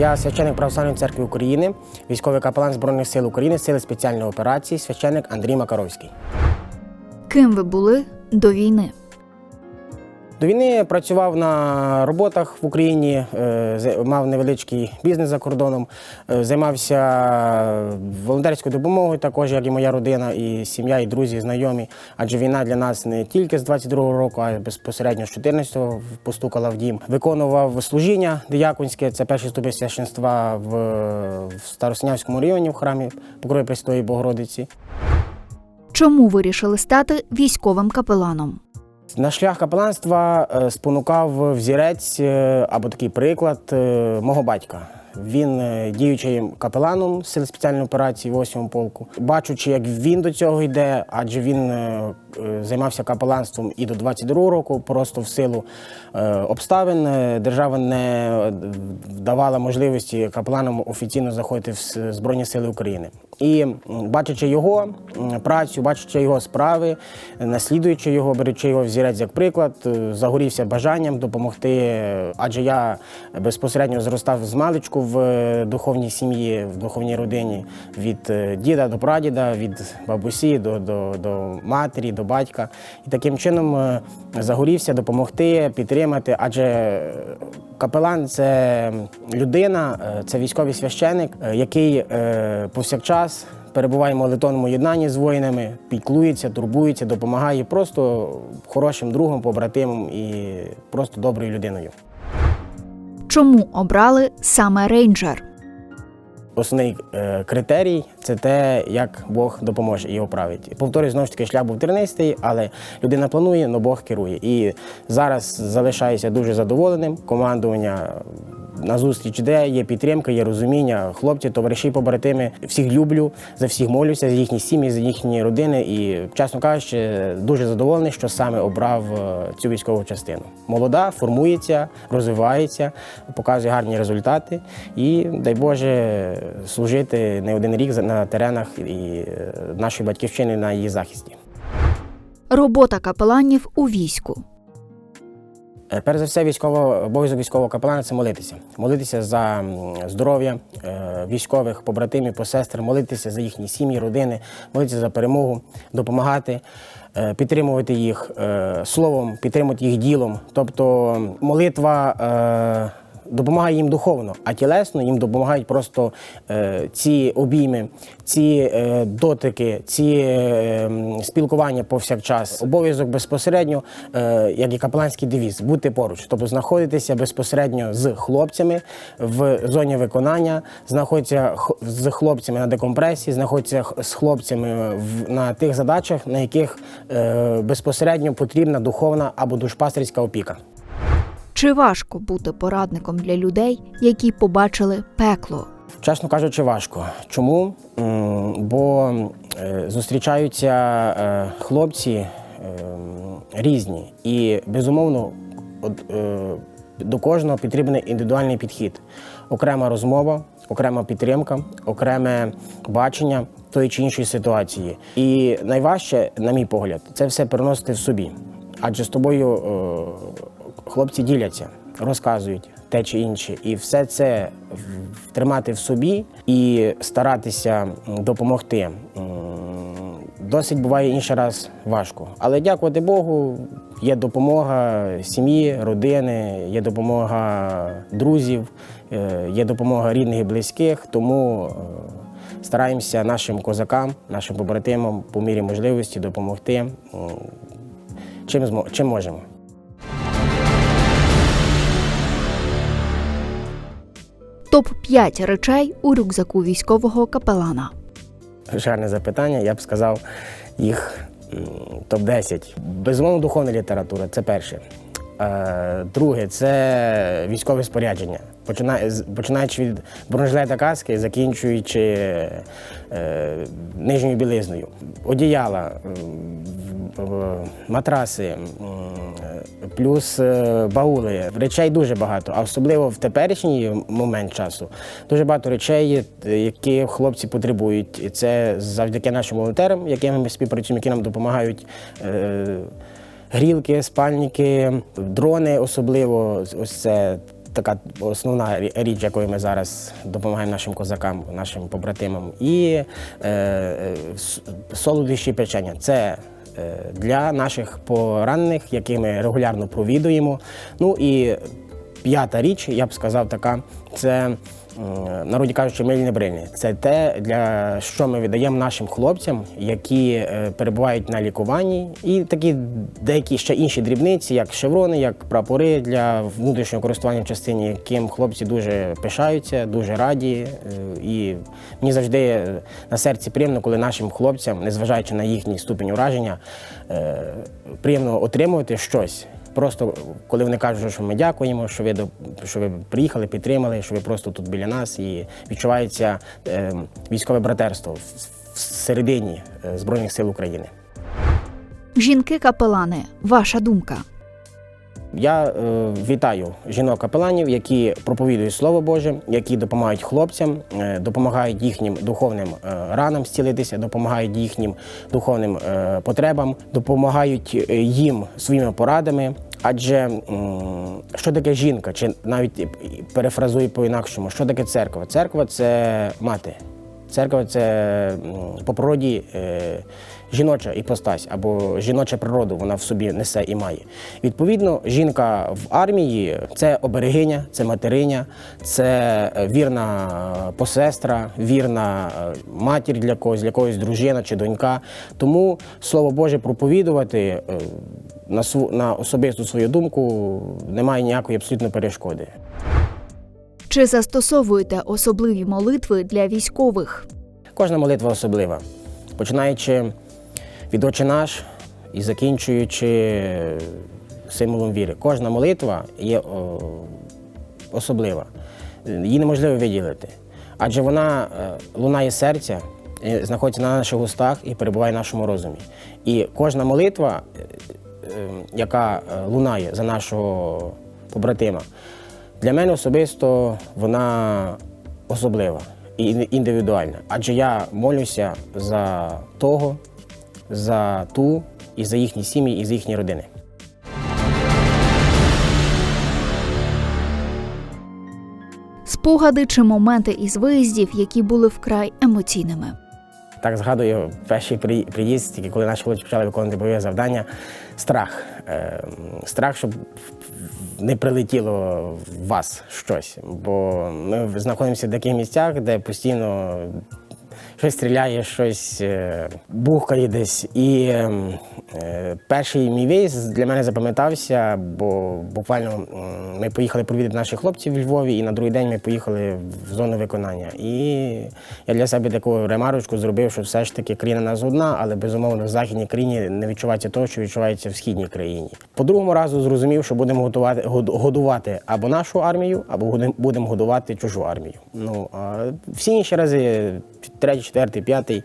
Я священик Православної церкви України, військовий капелан Збройних сил України, сили спеціальної операції, священик Андрій Макаровський. Ким ви були до війни? До війни працював на роботах в Україні, е, мав невеличкий бізнес за кордоном, е, займався волонтерською допомогою, також як і моя родина, і сім'я, і друзі, і знайомі. Адже війна для нас не тільки з 22-го року, а й безпосередньо з 14-го постукала в дім. Виконував служіння дияконське, це перший ступінь священства в, в Староснявському районі в храмі Покрови Престої Богородиці. Чому вирішили стати військовим капеланом? На шлях капеланства е, спонукав взірець е, або такий приклад е, мого батька. Він е, діючий капеланом сил спеціальної операції 8 полку. Бачучи, як він до цього йде, адже він е, е, займався капеланством і до 22 року, просто в силу обставин держава не давала можливості капеланам офіційно заходити в Збройні Сили України. І бачачи його працю, бачачи його справи, наслідуючи його, беручи його взірець як приклад, загорівся бажанням допомогти. Адже я безпосередньо зростав з маличку в е, духовній сім'ї, в духовній родині від е, діда до прадіда, від бабусі до, до, до матері, до батька. І таким чином е, загорівся допомогти, підтримати. Адже капелан це людина, це військовий священик, який повсякчас перебуває в молитовному єднанні з воїнами, піклується, турбується, допомагає просто хорошим другом, побратимом і просто доброю людиною. Чому обрали саме рейнджер? Основний е, критерій це те, як Бог допоможе і оправить. Повторюю, знову ж таки, шлях був тернистий, але людина планує, але Бог керує. І зараз залишаюся дуже задоволеним. Командування на зустріч йде, є підтримка, є розуміння. Хлопці, товариші, побратими, всіх люблю, за всіх молюся, за їхні сім'ї, за їхні родини. І, чесно кажучи, дуже задоволений, що саме обрав е, цю військову частину. Молода, формується, розвивається, показує гарні результати. І дай Боже служити не один рік на теренах і е, нашої батьківщини на її захисті. Робота капеланів у війську. Е, Перш за все, військово обов'язок військового капелана це молитися. Молитися за здоров'я е, військових побратимів, посестер, молитися за їхні сім'ї, родини, молитися за перемогу, допомагати, е, підтримувати їх словом, підтримувати їх ділом. Тобто молитва. Допомагає їм духовно, а тілесно їм допомагають просто е, ці обійми, ці е, дотики, ці е, спілкування повсякчас. Обов'язок безпосередньо, е, як і капеланський девіз, бути поруч, тобто знаходитися безпосередньо з хлопцями в зоні виконання, знаходитися з хлопцями на декомпресії, знаходитися з хлопцями в, на тих задачах, на яких е, безпосередньо потрібна духовна або душпастерська опіка. Чи важко бути порадником для людей, які побачили пекло? Чесно кажучи, важко. Чому? Бо е, зустрічаються е, хлопці е, різні, і безумовно до кожного потрібен індивідуальний підхід, окрема розмова, окрема підтримка, окреме бачення тої чи іншої ситуації. І найважче, на мій погляд, це все переносити в собі. Адже з тобою хлопці діляться, розказують те чи інше, і все це тримати в собі і старатися допомогти. Досить буває інший раз важко. Але дякувати Богу, є допомога сім'ї, родини, є допомога друзів, е, є допомога рідних і близьких. Тому е, стараємося нашим козакам, нашим побратимам по мірі можливості допомогти чим, чим можемо. Топ 5 речей у рюкзаку військового капелана. Гарне запитання, я б сказав їх топ-10. Безумовно, духовна література це перше. Е, Друге це військове спорядження. Починаючи від бронежилета каски, закінчуючи е, нижньою білизною. Одіяла, матраси, е, плюс баули. Речей дуже багато, а особливо в теперішній момент часу дуже багато речей, які хлопці потребують. І це завдяки нашим волонтерам, якими ми співпрацюємо, які нам допомагають. Грілки, спальники, дрони особливо. Ось це така основна річ, якою ми зараз допомагаємо нашим козакам, нашим побратимам. І е, е, солодощі печення це е, для наших поранених, які ми регулярно провідуємо. Ну і п'ята річ, я б сказав, така це. Народі кажучи, мильне брильне. Це те, для що ми віддаємо нашим хлопцям, які е, перебувають на лікуванні, і такі деякі ще інші дрібниці, як шеврони, як прапори для внутрішнього користування в частині, яким хлопці дуже пишаються, дуже раді. Е, І мені завжди е, на серці приємно, коли нашим хлопцям, незважаючи на їхній ступінь ураження, приємно отримувати щось. Просто коли вони кажуть, що ми дякуємо, що ви до- що ви приїхали, підтримали, що ви просто тут біля нас, і відчувається е, військове братерство всередині е, Збройних сил України. Жінки-капелани, ваша думка. Я е, вітаю жінок-капеланів, які проповідують Слово Боже, які допомагають хлопцям, е, допомагають їхнім духовним е, ранам зцілитися, допомагають їхнім духовним е, потребам, допомагають е, їм своїми порадами. Адже що таке жінка, чи навіть перефразую по-інакшому, що таке церква? Церква це мати. Церква це по природі е, жіноча іпостась або жіноча природу, вона в собі несе і має. Відповідно, жінка в армії це оберегиня, це материня, це е, вірна е, посестра, вірна е, матір для когось, для когось дружина чи донька. Тому слово Боже проповідувати на, на особисту свою думку немає ніякої абсолютно перешкоди. Чи застосовуєте особливі молитви для військових? Кожна молитва особлива, починаючи від «Отче наш і закінчуючи символом віри. Кожна молитва є особлива. Її неможливо виділити. Адже вона е, лунає серця, е, знаходиться на наших устах і перебуває в нашому розумі. І кожна молитва, е, яка лунає за нашого побратима, для мене особисто вона особлива і індивідуальна. Адже я молюся за того, за ту і за їхні сім'ї, і за їхні родини. Спогади чи моменти із виїздів, які були вкрай емоційними. Так згадую перший приїзд, тільки коли наші хлопці почали виконувати бойове завдання. Страх. Е, страх, щоб не прилетіло в вас щось. Бо ми знаходимося в таких місцях, де постійно щось стріляє, щось е, бухкає десь. І ем, е, перший мій виїзд для мене запам'ятався, бо буквально ми поїхали провідати наших хлопців в Львові, і на другий день ми поїхали в зону виконання. І я для себе таку ремарочку зробив, що все ж таки країна нас одна, але безумовно в західній країні не відчувається того, що відчувається в східній країні. По другому разу зрозумів, що будемо готувати годувати або нашу армію, або будемо годувати чужу армію. Ну а всі інші рази, третій, четвертий, п'ятий.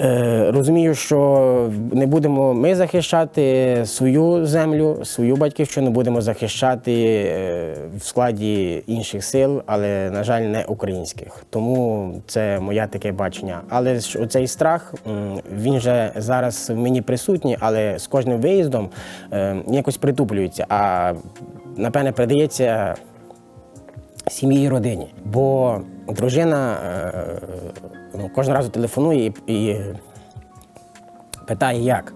Е, розумію, що не будемо ми захищати свою землю, свою батьківщину, будемо захищати е, в складі інших сил, але, на жаль, не українських. Тому це моє таке бачення. Але ж оцей страх, він же зараз в мені присутній, але з кожним виїздом е, якось притуплюється. А напевне передається сім'ї і родині. Бо дружина е, ну, кожного разу телефонує і, і питає, як.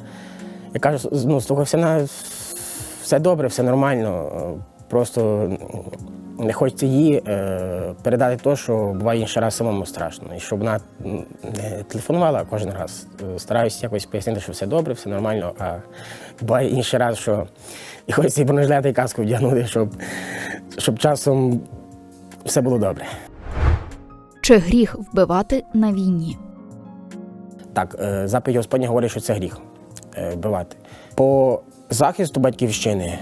Я кажу, ну, слухай, все, все добре, все нормально. Просто не хочеться їй е, передати те, що буває інший раз самому страшно. І щоб вона не телефонувала кожен раз. Стараюся якось пояснити, що все добре, все нормально. А буває інший раз, що і хочеться і бронежилети і каску вдягнути, щоб, щоб часом все було добре. Чи гріх вбивати на війні? Так, е, заповідь Господня говорить, що це гріх е, вбивати. По захисту батьківщини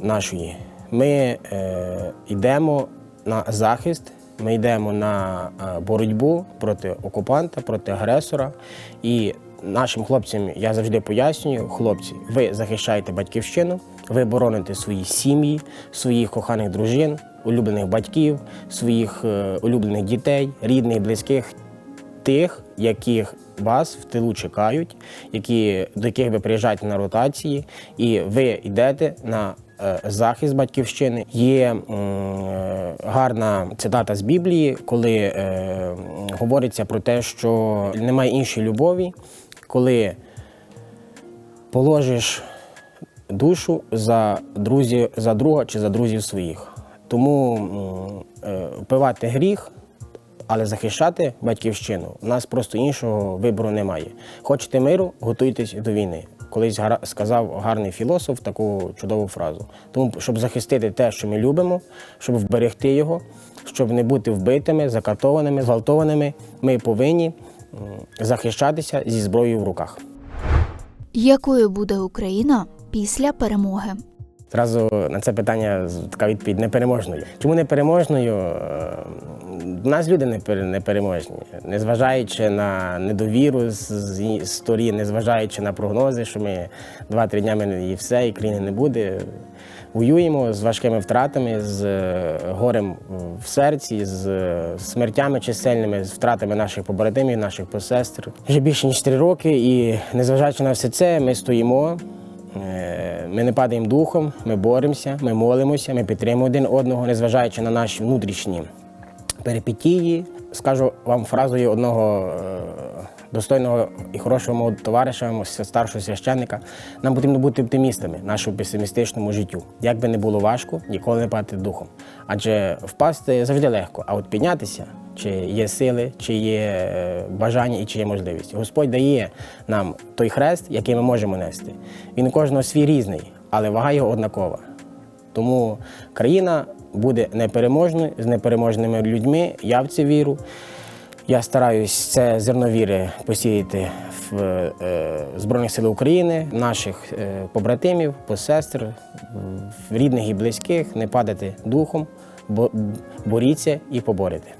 нашої ми е, йдемо на захист, ми йдемо на боротьбу проти окупанта, проти агресора. І нашим хлопцям я завжди пояснюю: хлопці, ви захищаєте батьківщину, ви бороните свої сім'ї, своїх коханих дружин, улюблених батьків, своїх е, улюблених дітей, рідних, близьких тих, яких вас в тилу чекають, які, до яких ви приїжджаєте на ротації, і ви йдете на е, захист батьківщини. Є е, гарна цитата з Біблії, коли говориться про те, що немає іншої любові, коли положиш душу за друзів, за друга чи за друзів своїх. Тому е, впивати гріх, але захищати батьківщину у нас просто іншого вибору немає. Хочете миру, готуйтесь до війни. Колись гара- сказав гарний філософ таку чудову фразу. Тому, щоб захистити те, що ми любимо, щоб вберегти його, щоб не бути вбитими, закатованими, зґвалтованими, ми повинні захищатися зі зброєю в руках. Якою буде Україна після перемоги? Зразу на це питання така відповідь непереможною. Чому непереможною? Е, У нас люди непер- непереможні, незважаючи на недовіру з, сторін, незважаючи на прогнози, що ми два-три дня ми і все, і країни не буде. Воюємо з важкими втратами, з е, горем в серці, з е, смертями чисельними, з втратами наших побратимів, наших посестер. Вже більше ніж три роки, і незважаючи на все це, ми стоїмо. Ми не падаємо духом, ми боремося, ми молимося, ми підтримуємо один одного, незважаючи на наші внутрішні перипетії. Скажу вам фразою одного е, достойного і хорошого мого товариша, старшого священника. Нам потрібно бути оптимістами в нашому песимістичному життю. Як би не було важко, ніколи не падати духом. Адже впасти завжди легко, а от піднятися, чи є сили, чи є е, бажання і чи є можливість. Господь дає нам той хрест, який ми можемо нести. Він у кожного свій різний, але вага його однакова. Тому країна буде непереможною з непереможними людьми. Я в це вірю. Я стараюсь це зерно віри посіяти в е, Збройних сил України, наших е, побратимів, посестер, рідних і близьких, не падати духом, бо боріться і поборете.